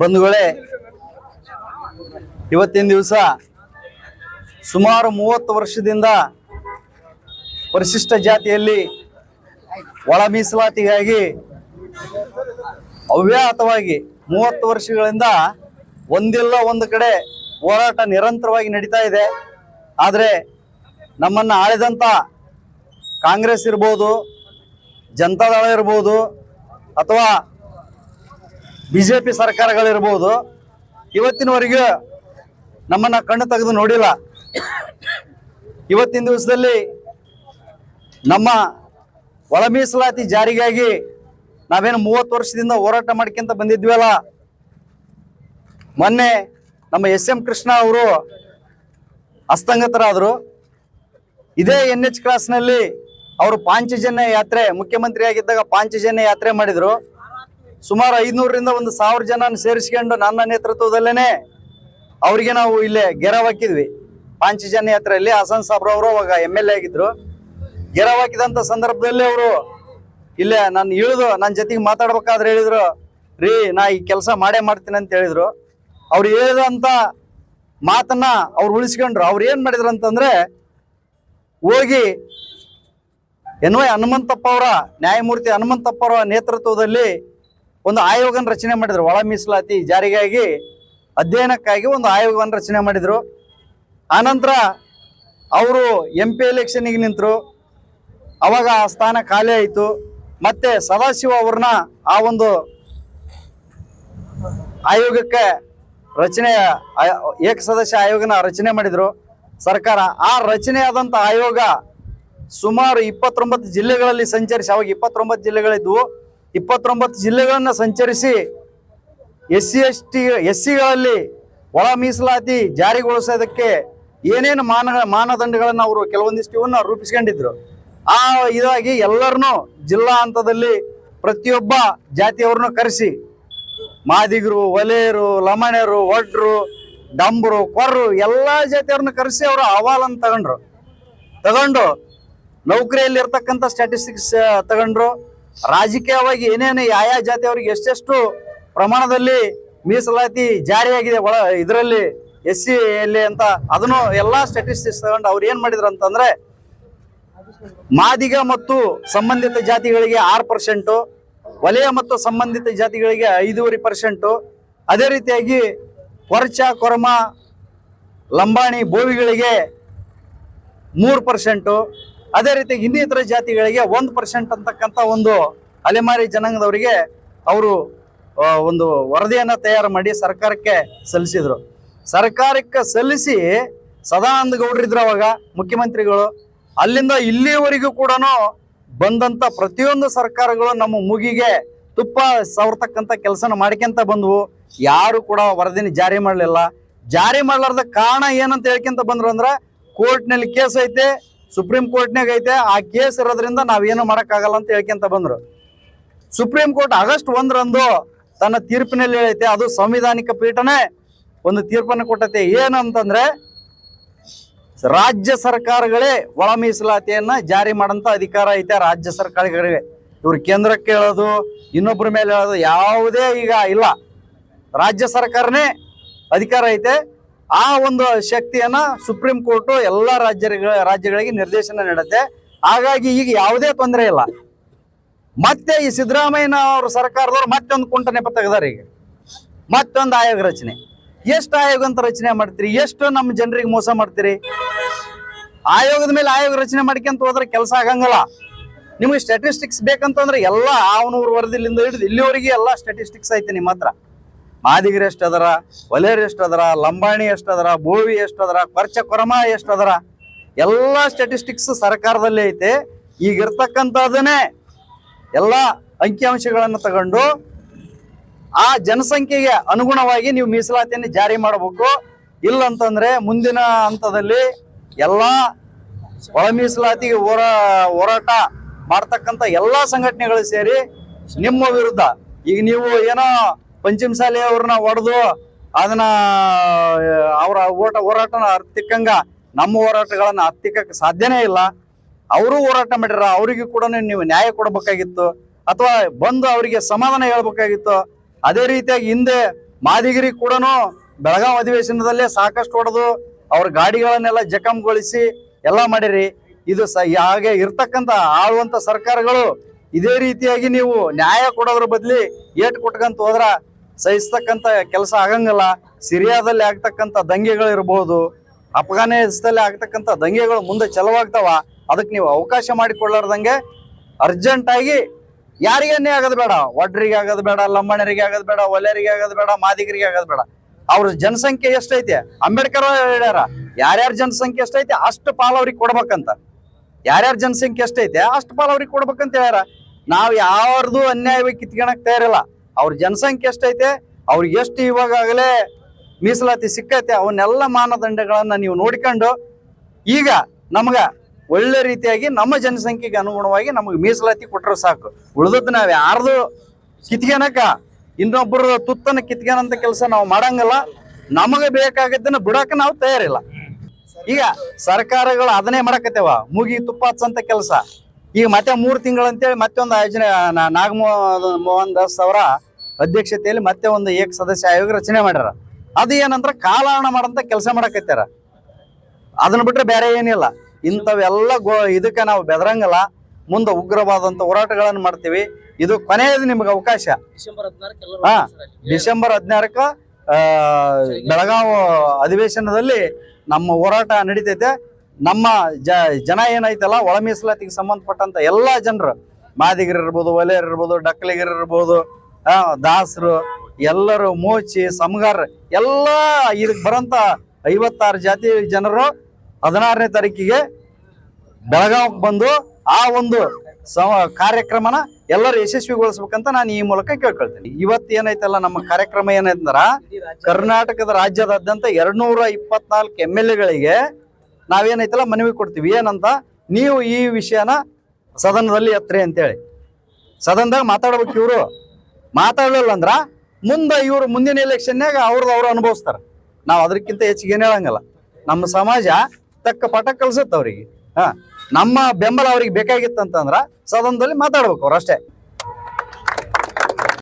ಬಂಧುಗಳೇ, ಇವತ್ತಿನ ದಿವಸ ಸುಮಾರು ಮೂವತ್ತು ವರ್ಷದಿಂದ ಪರಿಶಿಷ್ಟ ಜಾತಿಯಲ್ಲಿ ಒಳ ಮೀಸಲಾತಿಗಾಗಿ ಅವ್ಯಾಹತವಾಗಿ ಮೂವತ್ತು ವರ್ಷಗಳಿಂದ ಒಂದಿಲ್ಲ ಒಂದು ಕಡೆ ಹೋರಾಟ ನಿರಂತರವಾಗಿ ನಡೀತಾ ಇದೆ. ಆದರೆ ನಮ್ಮನ್ನು ಆಳಿದಂಥ ಕಾಂಗ್ರೆಸ್ ಇರ್ಬೋದು, ಜನತಾದಳ ಇರ್ಬೋದು, ಅಥವಾ ಬಿ ಜೆ ಪಿ ಸರ್ಕಾರಗಳಿರ್ಬೋದು, ಇವತ್ತಿನವರೆಗೂ ನಮ್ಮನ್ನು ಕಣ್ಣು ತೆಗೆದು ನೋಡಿಲ್ಲ. ಇವತ್ತಿನ ದಿವಸದಲ್ಲಿ ನಮ್ಮ ಒಳ ಮೀಸಲಾತಿ ಜಾರಿಗಾಗಿ ನಾವೇನು ಮೂವತ್ತು ವರ್ಷದಿಂದ ಹೋರಾಟ ಮಾಡ್ಕೊಂತ ಬಂದಿದ್ವಲ್ಲ, ಮೊನ್ನೆ ನಮ್ಮ ಎಸ್ ಎಂ ಕೃಷ್ಣ ಅವರು ಅಸ್ತಂಗತರಾದರು. ಇದೇ ಎನ್ ಎಚ್ ಕ್ಲಾಸ್ನಲ್ಲಿ ಅವರು ಪಾಂಚಜನ್ಯ ಯಾತ್ರೆ ಮುಖ್ಯಮಂತ್ರಿ ಆಗಿದ್ದಾಗ ಪಾಂಚಜನ್ಯ ಯಾತ್ರೆ ಮಾಡಿದ್ರು. ಸುಮಾರು ಐದುನೂರರಿಂದ ಒಂದು ಸಾವಿರ ಜನ ಸೇರಿಸ್ಕೊಂಡು ನನ್ನ ನೇತೃತ್ವದಲ್ಲೇನೆ ಅವರಿಗೆ ನಾವು ಇಲ್ಲೇ ಗೆರವಾಕಿದ್ವಿ. ಪಾಂಚಜನ್ಯ ಯಾತ್ರೆಯಲ್ಲಿ ಹಸನ್ ಸಾಬ್ರ ಅವರು ಅವಾಗ ಎಂ ಎಲ್ ಎ ಆಗಿದ್ರು. ಗೆರವಾಕಿದಂಥ ಸಂದರ್ಭದಲ್ಲಿ ಅವರು ಇಲ್ಲೇ ನಾನು ಇಳಿದು ನನ್ನ ಜೊತೆಗೆ ಮಾತಾಡ್ಬೇಕಾದ್ರೆ ಹೇಳಿದ್ರು, ರೀ ನಾ ಈ ಕೆಲಸ ಮಾಡೇ ಮಾಡ್ತೀನಿ ಅಂತ ಹೇಳಿದ್ರು. ಅವ್ರು ಹೇಳಿದಂತ ಮಾತನ್ನ ಅವ್ರು ಉಳಿಸ್ಕೊಂಡ್ರು. ಅವ್ರು ಏನು ಮಾಡಿದ್ರು ಅಂತಂದ್ರೆ ಹೋಗಿ ಎನ್ ವೈ ಹನುಮಂತಪ್ಪ ಅವರ ನ್ಯಾಯಮೂರ್ತಿ ಹನುಮಂತಪ್ಪ ಅವರ ನೇತೃತ್ವದಲ್ಲಿ ಒಂದು ಆಯೋಗನ ರಚನೆ ಮಾಡಿದ್ರು. ಒಳ ಮೀಸಲಾತಿ ಜಾರಿಗಾಗಿ ಅಧ್ಯಯನಕ್ಕಾಗಿ ಒಂದು ಆಯೋಗವನ್ನು ರಚನೆ ಮಾಡಿದ್ರು. ಆನಂತರ ಅವರು ಎಂ ಪಿ ಎಲೆಕ್ಷನ್ಗೆ ನಿಂತರು. ಅವಾಗ ಆ ಸ್ಥಾನ ಖಾಲಿ ಆಯಿತು. ಮತ್ತೆ ಸದಾಶಿವ ಅವ್ರನ್ನ ಆ ಒಂದು ಆಯೋಗಕ್ಕೆ ರಚನೆ ಏಕಸದಸ್ಯ ಆಯೋಗನ ರಚನೆ ಮಾಡಿದರು. ಸರ್ಕಾರ ಆ ರಚನೆಯಾದಂಥ ಆಯೋಗ ಸುಮಾರು ಇಪ್ಪತ್ತೊಂಬತ್ತು ಜಿಲ್ಲೆಗಳಲ್ಲಿ ಸಂಚರಿಸಿ, ಅವಾಗ ಇಪ್ಪತ್ತೊಂಬತ್ತು ಜಿಲ್ಲೆಗಳಿದ್ವು. ಇಪ್ಪತ್ತೊಂಬತ್ತು ಜಿಲ್ಲೆಗಳನ್ನು ಸಂಚರಿಸಿ S C S T S ಸಿಗಳಲ್ಲಿ ಒಳ ಮೀಸಲಾತಿ ಜಾರಿಗೊಳಿಸೋದಕ್ಕೆ ಏನೇನು ಮಾನ, ಮಾನದಂಡಗಳನ್ನು ಅವರು ಕೆಲವೊಂದಿಷ್ಟು ಇವನ್ನ ರೂಪಿಸ್ಕೊಂಡಿದ್ರು. ಆ ಇದಾಗಿ ಎಲ್ಲರನ್ನೂ ಜಿಲ್ಲಾ ಹಂತದಲ್ಲಿ ಪ್ರತಿಯೊಬ್ಬ ಜಾತಿಯವ್ರನ್ನೂ ಕರೆಸಿ. ಮಾದಿಗರು, ಒಲೆಯರು, ಲಮಣರು ಒಡ್ರು ಡಂಬರು, ಕೊರ್ರು ಎಲ್ಲ ಜಾತಿಯವ್ರನ್ನ ಕರೆಸಿ ಅವರು ಅಹವಾಲನ್ನು ತಗೊಂಡ್ರು. ತಗೊಂಡು ನೌಕರಿಯಲ್ಲಿ ಇರ್ತಕ್ಕಂಥ ಸ್ಟ್ಯಾಟಿಸ್ಟಿಕ್ಸ್ ತಗೊಂಡ್ರು. ರಾಜಕೀಯವಾಗಿ ಏನೇನು ಯಾವ ಜಾತಿಯವ್ರಿಗೆ ಎಷ್ಟೆಷ್ಟು ಪ್ರಮಾಣದಲ್ಲಿ ಮೀಸಲಾತಿ ಜಾರಿಯಾಗಿದೆ ಒಳ ಇದರಲ್ಲಿ ಎಸ್ ಸಿ ಎಲ್ಲಿ ಅಂತ ಅದನ್ನು ಎಲ್ಲಾ ಸ್ಟ್ಯಾಟಿಸ್ಟಿಕ್ಸ್ ತಗೊಂಡು ಅವ್ರು ಏನ್ ಮಾಡಿದ್ರು ಅಂತಂದ್ರೆ ಮಾದಿಗ ಮತ್ತು ಸಂಬಂಧಿತ ಜಾತಿಗಳಿಗೆ ಆರು ಪರ್ಸೆಂಟು ವಲಯ ಮತ್ತು ಸಂಬಂಧಿತ ಜಾತಿಗಳಿಗೆ ಐದೂವರೆ ಪರ್ಸೆಂಟು ಅದೇ ರೀತಿಯಾಗಿ ಕೊರಚ ಕೊರಮ, ಲಂಬಾಣಿ, ಬೋವಿಗಳಿಗೆ ಮೂರು ಪರ್ಸೆಂಟು ಅದೇ ರೀತಿ ಇನ್ನಿತರ ಜಾತಿಗಳಿಗೆ ಒಂದು ಪರ್ಸೆಂಟ್ ಅಂತಕ್ಕಂಥ ಒಂದು ಅಲೆಮಾರಿ ಜನಾಂಗದವರಿಗೆ ಅವರು ಒಂದು ವರದಿಯನ್ನು ತಯಾರು ಮಾಡಿ ಸರ್ಕಾರಕ್ಕೆ ಸಲ್ಲಿಸಿದ್ರು. ಸರ್ಕಾರಕ್ಕೆ ಸಲ್ಲಿಸಿ ಸದಾನಂದ ಗೌಡ್ರಿದ್ರು ಅವಾಗ, ಮುಖ್ಯಮಂತ್ರಿಗಳು. ಅಲ್ಲಿಂದ ಇಲ್ಲಿವರೆಗೂ ಕೂಡ ಬಂದಂತ ಪ್ರತಿಯೊಂದು ಸರ್ಕಾರಗಳು ನಮ್ಮ ಮುಗಿಗೆ ತುಪ್ಪ ಸವರ್ತಕ್ಕಂಥ ಕೆಲಸನ ಮಾಡ್ಕೊಂತ ಬಂದವು. ಯಾರು ಕೂಡ ವರದಿನ ಜಾರಿ ಮಾಡಲಿಲ್ಲ. ಜಾರಿ ಮಾಡ್ಲಾರ್ದ ಕಾರಣ ಏನಂತ ಹೇಳ್ಕೊಂತ ಬಂದ್ರು ಅಂದ್ರೆ, ಕೋರ್ಟ್ನಲ್ಲಿ ಕೇಸ್ ಐತೆ. ಸುಪ್ರೀಂ ಕೋರ್ಟ್ನಾಗ ಐತೆ, ಆ ಕೇಸ್ ಇರೋದ್ರಿಂದ ನಾವೇನು ಮಾಡೋಕ್ಕಾಗಲ್ಲ ಅಂತ ಹೇಳ್ಕೊಂತ ಬಂದ್ರು. ಸುಪ್ರೀಂ ಕೋರ್ಟ್ ಆಗಸ್ಟ್ ಒಂದರಂದು ತನ್ನ ತೀರ್ಪಿನಲ್ಲಿ ಹೇಳೈತೆ, ಅದು ಸಂವಿಧಾನಿಕ ಪೀಠನೇ ಒಂದು ತೀರ್ಪನ್ನು ಕೊಟ್ಟೈತೆ. ಏನಂತಂದ್ರೆ, ರಾಜ್ಯ ಸರ್ಕಾರಗಳೇ ಒಳ ಮೀಸಲಾತಿಯನ್ನ ಜಾರಿ ಮಾಡಂತ ಅಧಿಕಾರ ಐತೆ ರಾಜ್ಯ ಸರ್ಕಾರಗಳಿಗೆ. ಇವ್ರು ಕೇಂದ್ರಕ್ಕೆ ಹೇಳೋದು ಇನ್ನೊಬ್ಬರ ಮೇಲೆ ಹೇಳೋದು ಯಾವುದೇ ಈಗ ಇಲ್ಲ. ರಾಜ್ಯ ಸರ್ಕಾರನೇ ಅಧಿಕಾರ ಐತೆ. ಆ ಒಂದು ಶಕ್ತಿಯನ್ನ ಸುಪ್ರೀಂ ಕೋರ್ಟ್ ಎಲ್ಲ ರಾಜ್ಯಗಳ ರಾಜ್ಯಗಳಿಗೆ ನಿರ್ದೇಶನ ನೀಡುತ್ತೆ. ಹಾಗಾಗಿ ಈಗ ಯಾವುದೇ ತೊಂದರೆ ಇಲ್ಲ. ಮತ್ತೆ ಈ ಸಿದ್ದರಾಮಯ್ಯನ ಅವ್ರ ಸರ್ಕಾರದವ್ರು ಮತ್ತೊಂದು ಕುಂಟ ನೆಪ ತೆಗೆದಾರೆ ಈಗ. ಮತ್ತೊಂದು ಆಯೋಗ ರಚನೆ. ಎಷ್ಟು ಆಯೋಗ ಅಂತ ರಚನೆ ಮಾಡ್ತೀರಿ? ಎಷ್ಟು ನಮ್ಮ ಜನರಿಗೆ ಮೋಸ ಮಾಡ್ತೀರಿ? ಆಯೋಗದ ಮೇಲೆ ಆಯೋಗ ರಚನೆ ಮಾಡ್ಕೊಂತ ಹೋದ್ರೆ ಕೆಲಸ ಆಗಂಗಲ್ಲ. ನಿಮಗೆ ಸ್ಟ್ಯಾಟಿಸ್ಟಿಕ್ಸ್ ಬೇಕಂತಂದ್ರೆ ಎಲ್ಲ ಅವನೂರು ವರದಿಲಿಂದ ಹಿಡಿದು ಇಲ್ಲಿವರೆಗೆ ಎಲ್ಲ ಸ್ಟ್ಯಾಟಿಸ್ಟಿಕ್ಸ್ ಐತೆ ನಿಮ್ಮ ಹತ್ರ. ಮಾದಿಗರು ಎಷ್ಟು ಅದರ ಒಲೆಯರು ಎಷ್ಟು ಅದರ ಲಂಬಾಣಿ ಎಷ್ಟು ಅದರ ಬೋವಿ ಎಷ್ಟು ಅದರ ಕೊರ್ಚ ಕೊರಮ ಅದರ ಎಲ್ಲ ಸ್ಟ್ಯಾಟಿಸ್ಟಿಕ್ಸ್ ಸರ್ಕಾರದಲ್ಲಿ ಐತೆ. ಈಗ ಇರ್ತಕ್ಕಂಥದ್ದನ್ನೇ ಎಲ್ಲ ಅಂಕಿಅಂಶಗಳನ್ನು ತಗೊಂಡು ಆ ಜನಸಂಖ್ಯೆಗೆ ಅನುಗುಣವಾಗಿ ನೀವು ಮೀಸಲಾತಿಯನ್ನು ಜಾರಿ ಮಾಡಬೇಕು. ಇಲ್ಲ ಅಂತಂದ್ರೆ ಮುಂದಿನ ಹಂತದಲ್ಲಿ ಎಲ್ಲ ಒಳ ಮೀಸಲಾತಿಗೆ ಹೋರಾ, ಹೋರಾಟ ಮಾಡ್ತಕ್ಕಂಥ ಎಲ್ಲ ಸಂಘಟನೆಗಳು ಸೇರಿ ನಿಮ್ಮ ವಿರುದ್ಧ. ಈಗ ನೀವು ಏನೋ ಪಂಚಮಸಾಲಿ ಅವ್ರನ್ನ ಹೊಡೆದು ಅದನ್ನ ಅವರ ಓಟ ಹೋರಾಟನ ಹತ್ತಿಕ್ಕಂಗ ನಮ್ಮ ಹೋರಾಟಗಳನ್ನ ಹತ್ತಿಕ್ಕಕ್ಕೆ ಸಾಧ್ಯನೇ ಇಲ್ಲ. ಅವರು ಹೋರಾಟ ಮಾಡಿರ, ಅವರಿಗೂ ಕೂಡ ನೀವು ನ್ಯಾಯ ಕೊಡಬೇಕಾಗಿತ್ತು. ಅಥವಾ ಬಂದು ಅವರಿಗೆ ಸಮಾಧಾನ ಹೇಳ್ಬೇಕಾಗಿತ್ತು. ಅದೇ ರೀತಿಯಾಗಿ ಹಿಂದೆ ಮಾದಿಗಿರಿ ಕೂಡ ಬೆಳಗಾವಿ ಅಧಿವೇಶನದಲ್ಲೇ ಸಾಕಷ್ಟು ಹೊಡೆದು ಅವ್ರ ಗಾಡಿಗಳನ್ನೆಲ್ಲ ಜಖಂಗೊಳಿಸಿ ಎಲ್ಲ ಮಾಡಿರಿ. ಇದು ಸ, ಹಾಗೆ ಇರ್ತಕ್ಕಂಥ ಆಳುವಂಥ ಸರ್ಕಾರಗಳು ಇದೇ ರೀತಿಯಾಗಿ ನೀವು ನ್ಯಾಯ ಕೊಡೋದ್ರ ಬದಲಿ ಏಟು ಕೊಟ್ಕಂತ ಹೋದ್ರ ಸಹಿಸ್ತಕ್ಕಂಥ ಕೆಲಸ ಆಗಂಗಿಲ್ಲ. ಸಿರಿಯಾದಲ್ಲಿ ಆಗ್ತಕ್ಕಂಥ ದಂಗೆಗಳು ಇರ್ಬೋದು ಅಫ್ಘಾನಿಸ್ತಾನದಲ್ಲಿ ಆಗ್ತಕ್ಕಂಥ ದಂಗೆಗಳು ಮುಂದೆ ಚಲವಾಗ್ತಾವ. ಅದಕ್ಕೆ ನೀವು ಅವಕಾಶ ಮಾಡಿಕೊಳ್ಳಾರ್ದಂಗೆ ಅರ್ಜೆಂಟ್ ಆಗಿ ಯಾರಿಗೆ ಅನ್ಯಾಯ ಆಗೋದು ಬೇಡ? ಒಡ್ರಿಗೆ ಆಗೋದು ಬೇಡ ಲಂಬಣರಿಗೆ ಆಗೋದು ಬೇಡ ಒಲೆಯರಿಗೆ ಆಗೋದು ಬೇಡ, ಮಾದಿಗರಿಗೆ ಆಗೋದು ಬೇಡ. ಅವ್ರ ಜನಸಂಖ್ಯೆ ಎಷ್ಟೈತೆ? ಅಂಬೇಡ್ಕರ್ ಹೇಳ್ಯಾರ, ಯಾರ್ಯಾರ ಜನಸಂಖ್ಯೆ ಎಷ್ಟೈತೆ ಅಷ್ಟು ಪಾಲ್ ಅವ್ರಿಗೆ ಕೊಡ್ಬೇಕಂತ. ಯಾರ್ಯಾರ ಜನಸಂಖ್ಯೆ ಎಷ್ಟೈತೆ ಅಷ್ಟು ಪಾಲ್ ಅವ್ರಿಗೆ ಕೊಡ್ಬೇಕಂತ ಹೇಳ್ಯಾರ. ನಾವು ಯಾರ್ದು ಅನ್ಯಾಯವಾಗಿ ಕಿತ್ಕೊಳಕ್ ತಯಾರಿಲ್ಲ. ಅವ್ರ ಜನಸಂಖ್ಯೆ ಎಷ್ಟೈತೆ, ಅವ್ರಿಗೆ ಎಷ್ಟು ಇವಾಗಲೇ ಮೀಸಲಾತಿ ಸಿಕ್ಕೈತೆ, ಅವನ್ನೆಲ್ಲ ಮಾನದಂಡಗಳನ್ನ ನೀವು ನೋಡಿಕೊಂಡು, ಈಗ ನಮ್ಗ ಒಳ್ಳೆ ರೀತಿಯಾಗಿ ನಮ್ಮ ಜನಸಂಖ್ಯೆಗೆ ಅನುಗುಣವಾಗಿ ನಮಗೆ ಮೀಸಲಾತಿ ಕೊಟ್ಟರೆ ಸಾಕು. ಉಳಿದದ್ದು ನಾವು ಯಾರ್ದು ಕಿತ್ಕೊಳಕ ಇನ್ನೊಬ್ಬರ ತುತ್ತನ ಕಿತ್ಕೊಳಂತ ಕೆಲಸ ನಾವು ಮಾಡಂಗಿಲ್ಲ. ನಮಗೆ ಬೇಕಾಗಿದ್ದನ್ನ ಬಿಡಕ್ಕೆ ನಾವು ತಯಾರಿಲ್ಲ. ಈಗ ಸರ್ಕಾರಗಳು ಅದನ್ನೇ ಮಾಡಕತ್ತೇವ. ಮುಗಿ ತುಪ್ಪ ಹಚ್ಚಂತ ಕೆಲಸ. ಈಗ ಮತ್ತೆ ಮೂರು ತಿಂಗಳಂತೇಳಿ ಮತ್ತೆ ಒಂದು ಆಯೋಜನೆ, ನಾ- ನಾಗಮೋಹನ್ ಮೋಹನ್ ದಾಸ್ ಅವರ ಅಧ್ಯಕ್ಷತೆಯಲ್ಲಿ ಮತ್ತೆ ಒಂದು ಏಕ ಸದಸ್ಯ ಆಯೋಗ ರಚನೆ ಮಾಡ್ಯಾರ. ಅದು ಏನಂದ್ರೆ ಕಾಲಹರಣ ಮಾಡಂತ ಕೆಲಸ ಮಾಡಕತ್ತಾರ ಅದನ್ನ ಬಿಟ್ರೆ ಬೇರೆ ಏನಿಲ್ಲ. ಇಂಥವೆಲ್ಲ ಗೋ ಇದಕ್ಕೆ ನಾವು ಬೆದರಂಗಲ್ಲ. ಮುಂದೆ ಉಗ್ರವಾದಂತ ಹೋರಾಟಗಳನ್ನು ಮಾಡ್ತೀವಿ. ಇದು ಕೊನೆಯದು ನಿಮ್ಗೆ ಅವಕಾಶ. ಹಾ. ಡಿಸೆಂಬರ್ ಹದಿನಾರಕ್ಕ ಬೆಳಗಾವಿ ಅಧಿವೇಶನದಲ್ಲಿ ನಮ್ಮ ಹೋರಾಟ ನಡೀತೈತೆ. ನಮ್ಮ ಜ ಜನ ಏನೈತಲ್ಲ ಒಳ ಮೀಸಲಾತಿಗೆ ಸಂಬಂಧಪಟ್ಟಂತ ಎಲ್ಲಾ ಜನರು. ಮಾದಿಗರು ಇರ್ಬೋದು ಒಲೆಯರ್ ಇರ್ಬೋದು ಡಕ್ಕಲಿಗರು ಇರ್ಬೋದು ಆ, ದಾಸರು, ಎಲ್ಲರೂ ಮೋಚಿ ಸಮಗಾರ, ಎಲ್ಲ ಇದಕ್ಕೆ ಬರೋಂಥ ಐವತ್ತಾರು ಜಾತಿ ಜನರು ಹದಿನಾರನೇ ತಾರೀಕಿಗೆ ಬೆಳಗಾವಿಗೆ ಬಂದು ಆ ಒಂದು ಸಮ ಕಾರ್ಯಕ್ರಮನ ಎಲ್ಲರೂ ಯಶಸ್ವಿಗೊಳಿಸ್ಬೇಕಂತ ನಾನು ಈ ಮೂಲಕ ಕೇಳ್ಕೊಳ್ತೀನಿ. ಇವತ್ತು ಏನೈತಲ್ಲ ನಮ್ಮ ಕಾರ್ಯಕ್ರಮ ಏನಂದ್ರ, ಕರ್ನಾಟಕದ ರಾಜ್ಯದಾದ್ಯಂತ ಎರಡ್ನೂರ ಇಪ್ಪತ್ನಾಲ್ಕು ಎಂ ಎಲ್ ಎಗಳಿಗೆ ನಾವೇನೈತಲ್ಲ ಮನವಿ ಕೊಡ್ತೀವಿ. ಏನಂತ, ನೀವು ಈ ವಿಷಯನ ಸದನದಲ್ಲಿ ಎತ್ತರಿ ಅಂತೇಳಿ. ಸದನದಾಗ ಮಾತಾಡ್ಬೇಕು ಇವರು. ಮಾತಾಡಲಿಲ್ಲ ಅಂದ್ರ ಮುಂದೆ ಇವರು ಮುಂದಿನ ಎಲೆಕ್ಷನ್ನಾಗ ಅವ್ರದ್ದು ಅವ್ರು ಅನುಭವಿಸ್ತಾರ. ನಾವು ಅದಕ್ಕಿಂತ ಹೆಚ್ಚಿಗೆ ಏನು ಹೇಳಂಗಿಲ್ಲ. ನಮ್ಮ ಸಮಾಜ ತಕ್ಕ ಪಟ ಕಲ್ಸುತ್ತೆ ಅವ್ರಿಗೆ. ಹಾ, ನಮ್ಮ ಬೆಂಬಲ ಅವ್ರಿಗೆ ಬೇಕಾಗಿತ್ತಂತಂದ್ರ ಸದನದಲ್ಲಿ ಮಾತಾಡ್ಬೇಕು ಅವ್ರು ಅಷ್ಟೇ.